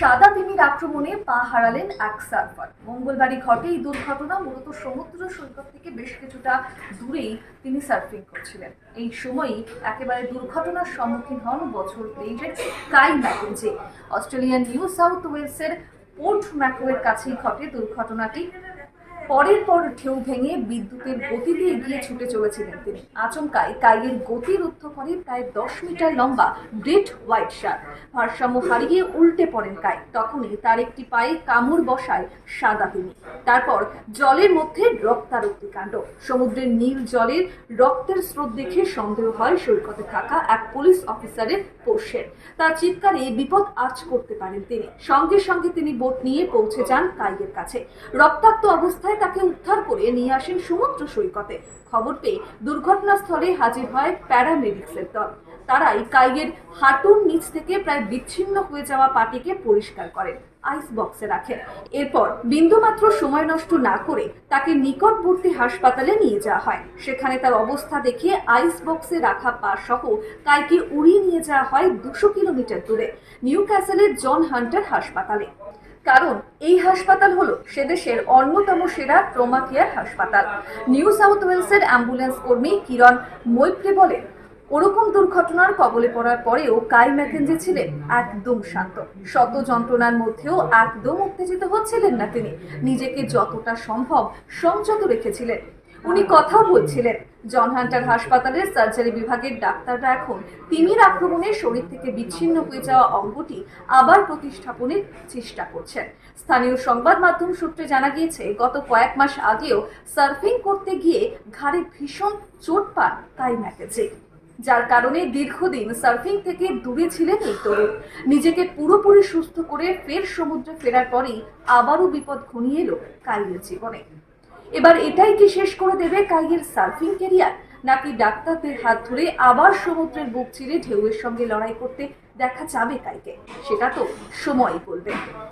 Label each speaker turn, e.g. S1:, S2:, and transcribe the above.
S1: সাদা তিমির আক্রমণে পা হারালেন এক সার্ফার। মঙ্গলবারই ঘটে এই দুর্ঘটনা, মূলত সমুদ্র সৈকত থেকে বেশ কিছুটা দূরেই তিনি সার্ফিং করছিলেন। এই সময়ই একেবারে দুর্ঘটনার সম্মুখীন হন বছর তেইশের Kai McKenzie Australian New South ওয়েলসের পোর্ট ম্যাকোয়ের কাছেই ঘটে দুর্ঘটনাটি। পরের পর ঢেউ ভেঙে বিদ্যুতের গতি দিয়ে এগিয়ে ছুটে চলেছিলেন তিনি। আচমকায় কাইয়ের গতি রুদ্ধ করে প্রায় দশ মিটার লম্বা গ্রেট হোয়াইট শার্ক ভারসাম্য হারিয়ে উল্টে পড়েন কাই তখনই তার একটি পায়ে কামড় বসায় সাদা তিনি। তারপর জলের মধ্যে রক্তারক্তি কাণ্ড। সমুদ্রের নীল জলের রক্তের স্রোত দেখে সন্দেহ হয় সৈকতে থাকা এক পুলিশ অফিসারের পোষ্যের। তার চিৎকারে বিপদ আজ করতে পারেন তিনি। সঙ্গে সঙ্গে তিনি বোট নিয়ে পৌঁছে যান কাইয়ের কাছে। রক্তাক্ত অবস্থায় তাকে উদ্ধার করে নিয়ে আসেন সমুদ্র সৈকতে। খবর পেয়ে দুর্ঘটনাস্থলে হাজির হয় প্যারামেডিক্সের দল। তারাই কাইয়ের হাঁটুর নিচ থেকে প্রায় বিচ্ছিন্ন হয়ে যাওয়া পাটিকে পরিষ্কার করেন, আইস বক্সে এরপর বিন্দুমাত্র সময় নষ্ট না করে তাকে নিকটবর্তী হাসপাতালে নিয়ে যাওয়া হয়। সেখানে তার অবস্থা দেখে আইস বক্সে রাখা পা সহ কাইকে উড়িয়ে নিয়ে যাওয়া হয় দুশো কিলোমিটার দূরে নিউ ক্যাসেলের জন হান্টার হাসপাতালে। কারণ এই হাসপাতাল হলো সে দেশের অন্যতম সেরা ট্রমা কেয়ার হাসপাতাল। নিউ সাউথ ওয়েলসের অ্যাম্বুলেন্স কর্মী কিরণ মৈত্রে বলেন, ওরকম দুর্ঘটনার কবলে পড়ার পরেও কাই ম্যাকেঞ্জি ছিলেন একদম শান্ত। শত যন্ত্রণার মধ্যেও একদম উত্তেজিত হচ্ছিলেন না তিনি। নিজেকে যতটা সম্ভব সংযত রেখেছিলেন। উনি কথাও বলছিলেন, জন হান্টার হাসপাতালের সার্জারি বিভাগের ডাক্তাররা এখন তিমির আক্রমণে শরীর থেকে বিচ্ছিন্ন হয়ে যাওয়া অঙ্গটি আবার প্রতিস্থাপনের চেষ্টা করছেন। স্থানীয় সংবাদ মাধ্যম সূত্রে জানা গিয়েছে, গত কয়েক মাস আগেও সার্ফিং করতে গিয়ে ঘাড়ে ভীষণ চোট পান কাই ম্যাকেজে যার কারণে দীর্ঘদিন সার্ফিং থেকে দূরে ছিলেন এই তরুণ। নিজেকে পুরোপুরি সুস্থ করে ফের সমুদ্রে ফেরার পরেই আবারও বিপদ ঘনিয়ে এলো কাইয়ের জীবনে। এবার এটাই কি শেষ করে দেবে কাইয়ের সার্ফিং ক্যারিয়ার? নাকি ডাক্তারদের হাত ধরে আবার সমুদ্রের বুক চিরে ঢেউয়ের সঙ্গে লড়াই করতে দেখা যাবে কাইকে? সেটা তো সময় বলবে।